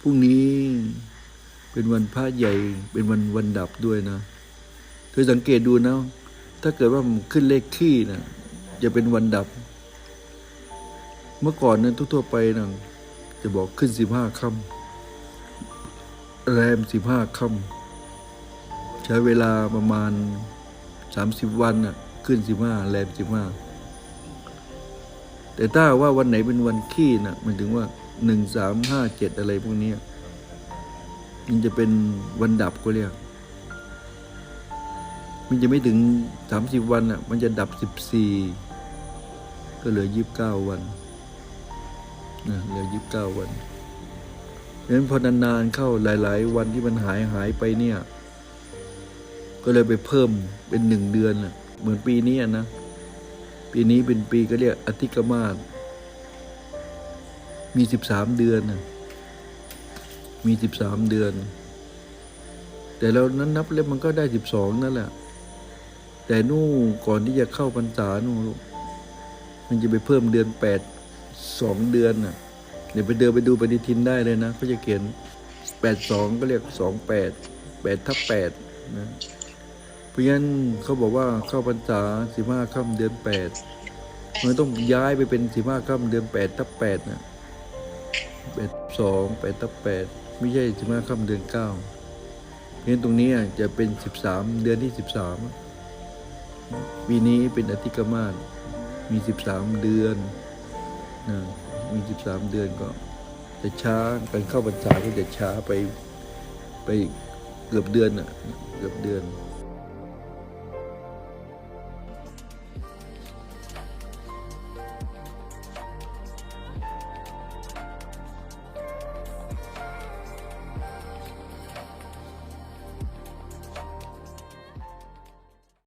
พรุ่งนี้เป็นวันพระใหญ่เป็นวันวันดับด้วยนะเธอสังเกตดูนะ ถ้าเกิดว่ามันขึ้นเลขขี้นะจะเป็นวันดับ เมื่อก่อนนั้นทั่วๆไปนะจะบอกขึ้นสิบห้าค่ำแรมสิบห้าค่ำใช้เวลาประมาณสามสิบวันน่ะ ขึ้นสิบห้าแรมสิบห้าแต่ถ้าว่าวันไหนเป็นวันขี้น่ะ มันถึงว่า หนึ่งสามห้าเจ็ดอะไรพวกนี้มันจะเป็นวันดับก็เรียก มันจะไม่ถึงสามสิบวันอะ มันจะดับสิบสี่ก็เหลือยี่สิบเก้าวันนะเหลือยี่สิบเก้าวันเพราะนั้นพอนานๆเข้าหลาย ๆ วันที่มันหายหายไปเนี่ย ก็เลยไปเพิ่มเป็นหนึ่งเดือนน่ะ เหมือนปีนี้นะ ปีนี้เป็นปีก็เรียกอธิกมาศ มีสิบสามเดือนน่ะมีสิบสามเดือน แต่เรานั้นนับแล้วมันก็ได้สิบสองนั่นแหละ แต่นู่ก่อนที่จะเข้าพรรษานู่นลูกมันจะไปเพิ่มเดือนแปดสองเดือนน่ะ เดี๋ยวไปเดินไปดูปฏิทินได้เลยนะเขาจะเขียนแปดสองก็เรียกสองแปดแปดทับแปดนะ เพราะฉะนั้นเขาบอกว่าเข้าพรรษาสิบห้าค่ำเดือนแปดมันต้องย้ายไปเป็นสิบห้าค่ำเดือนแปดทับแปดนะ แปดสองแปดทับแปดไม่ใช่สิบห้าค่ำเดือนเก้าเพราะฉะนั้นตรงนี้จะเป็นสิบสามเดือนที่สิบสามปีนี้เป็นอธิกมาศมีสิบสามเดือนนะมีสิบสามเดือนก็จะช้าการเข้าพรรษาก็จะช้าไปไปเกือบเดือนอะเกือบเดือน